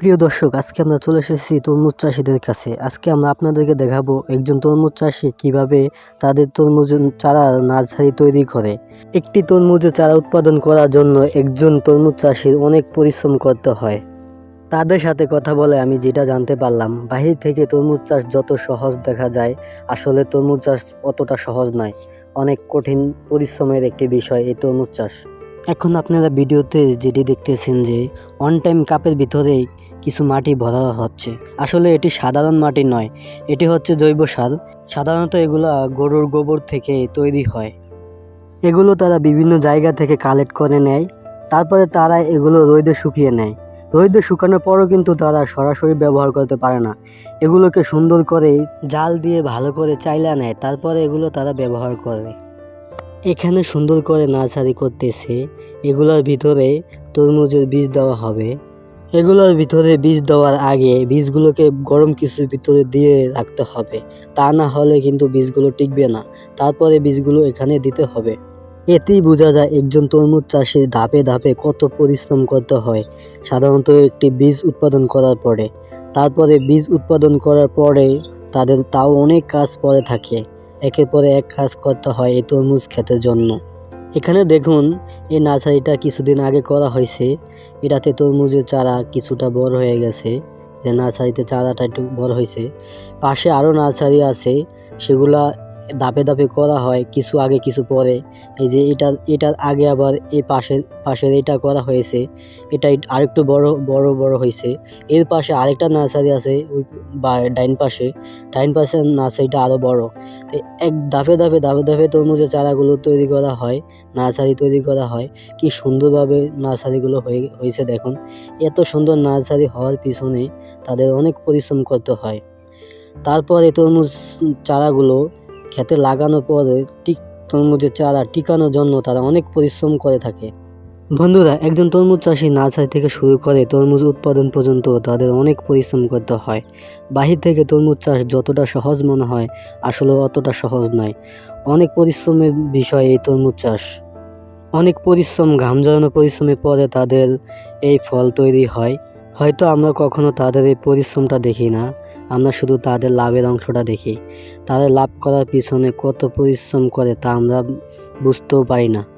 প্রিয় দর্শক, আজকে আমরা চলে এসেছি তরমুজ চাষিদের কাছে। আজকে আমরা আপনাদেরকে দেখাবো একজন তরমুজ চাষি কীভাবে তাদের তরমুজ চারা নার্সারি তৈরি করে। একটি তরমুজের চারা উৎপাদন করার জন্য একজন তরমুজ চাষির অনেক পরিশ্রম করতে হয়। তাদের সাথে কথা বলে আমি যেটা জানতে পারলাম, বাহির থেকে তরমুজ চাষ যত সহজ দেখা যায়, আসলে তরমুজ চাষ অতটা সহজ নয়। অনেক কঠিন পরিশ্রমের একটি বিষয় এই তরমুজ চাষ। আপনারা ভিডিওতে যেটি দেখতেছেন যে অন টাইম কাপের ভিতরে কিছু মাটি ভরা হচ্ছে। আসলে এটি সাধারণ মাটি নয়, এটি হচ্ছে জৈব সার। সাধারণত এগুলো গরুর গোবর থেকে তৈরি হয়। এগুলো তারা বিভিন্ন জায়গা থেকে কালেক্ট করে নেয়, তারপরে তারা এগুলো রোদে শুকিয়ে নেয়। রোদে শুকানোর পরও কিন্তু তারা সরাসরি ব্যবহার করতে পারে না। এগুলোকে সুন্দর করে জাল দিয়ে ভালো করে চাইলা নেয়, তারপরে এগুলো তারা ব্যবহার করে। এখানে সুন্দর করে নার্সারি করতেছে। এগুলোর ভিতরে তরমুজের বীজ দেওয়া হবে। এগুলোর ভিতরে বীজ দেওয়ার আগে বীজগুলোকে গরম কিছুর ভিতরে দিয়ে রাখতে হবে। তা না হলে কিন্তু বীজগুলো টিকবে না। তারপরে বীজগুলো এখানে দিতে হবে। এতেই বোঝা যায় একজন তরমুজ চাষির ধাপে ধাপে কত পরিশ্রম করতে হয়। সাধারণত একটি বীজ উৎপাদন করার পরে। তারপরে বীজ উৎপাদন করার পরে তাদের তাও অনেক কাজ পরে থাকে। একের পরে এক কাজ করতে হয় এই তরমুজ ক্ষেতের জন্য। এখানে দেখুন, এই নার্সারিটা কিছুদিন আগে করা হয়েছে। এটাতে তরমুজের চারা কিছুটা বড় হয়ে গেছে, যে নার্সারিতে চারাটা একটু বড় হয়েছে। পাশে আরও নার্সারি আছে, সেগুলা ধাপে ধাপে করা হয় কিছু আগে কিছু পরে। এই যে এটার এটার আগে আবার এই পাশের পাশের এটা করা হয়েছে। এটা আরেকটু বড় বড় বড় হয়েছে। এর পাশে আরেকটা নার্সারি আছে, ওই বা ডাইন পাশে। ডাইন পাশের নার্সারিটা আরও বড়। এক ধাপে ধাপে ধাপে ধাপে তরমুজের চারাগুলো তৈরি করা হয়, নার্সারি তৈরি করা হয়। কি সুন্দরভাবে নার্সারিগুলো হয়ে, হয়েছে দেখুন। এত সুন্দর নার্সারি হওয়ার পিছনে তাদের অনেক পরিশ্রম করতে হয়। তারপরে তরমুজ চারাগুলো খেতে লাগানোর পরে ঠিক তরমুজের চারা টিকানোর জন্য তারা অনেক পরিশ্রম করে থাকে। বন্ধুরা, একজন তরমুজ চাষি নার্সারি থেকে শুরু করে তরমুজ উৎপাদন পর্যন্ত তাদের অনেক পরিশ্রম করতে হয়। বাহির থেকে তরমুজ চাষ যতটা সহজ মনে হয়, আসলে অতটা সহজ নয়। অনেক পরিশ্রমের বিষয় এই তরমুজ চাষ। অনেক পরিশ্রম ঘাম জড়ানো পরিশ্রমের পরে তাদের এই ফল তৈরি হয়। হয়তো আমরা কখনো তাদের এই পরিশ্রমটা দেখি না, আমরা শুধু তাদের লাভের অংশটা দেখি। তাদের লাভ করার পিছনে কত পরিশ্রম করে তা আমরা বুঝতেও পারি না।